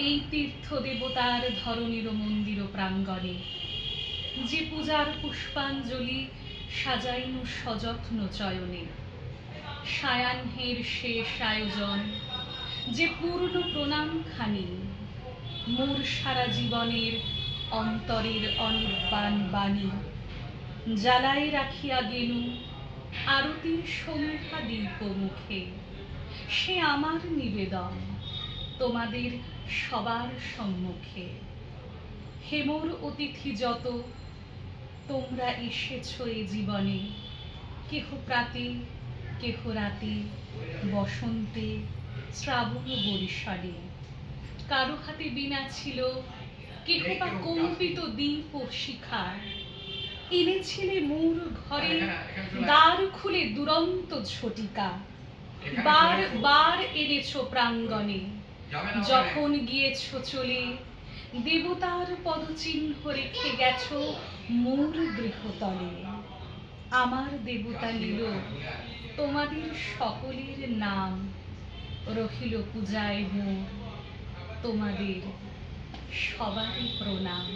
এই তীর্থ দেবতার ধরনীর মন্দির প্রাঙ্গণে। যে পূজার পুষ্পাঞ্জলি সাজাইনু সযত্ন চয়নে। সায়াহ্নের শেষ আয়োজন, যে পূর্ণ প্রণাম খানি মোর সারা জীবনের অন্তরের অনির্বাণ বাণী। জ্বালাই রাখিয়া গেলু আরতির সন্ধ্যা দীপ মুখে সে আমার নিবেদন। তোমাদের সবার সম্মুখে। হেমর অতিথি যত তোমরা এসেছ এ জীবনে। কেহ প্রাতে কেহ রাতে বসন্তে শ্রাবণ বরিশালে। কারও হাতে বীণা ছিল কেহ বা কম্পিত দীপ ও শিখা এনেছিলে মোর ঘরে দ্বার খুলে দুরন্ত ঝটিকা। বার বার এনেছ প্রাঙ্গণে। যখন গিয়েছ চলে, দেবতার পদচিহ্ন রেখে গেছ মূল গৃহতলে। আমার দেবতা নিল, তোমাদের সকলের নাম রহিল পূজায় মোর। তোমাদের সবারই প্রণাম।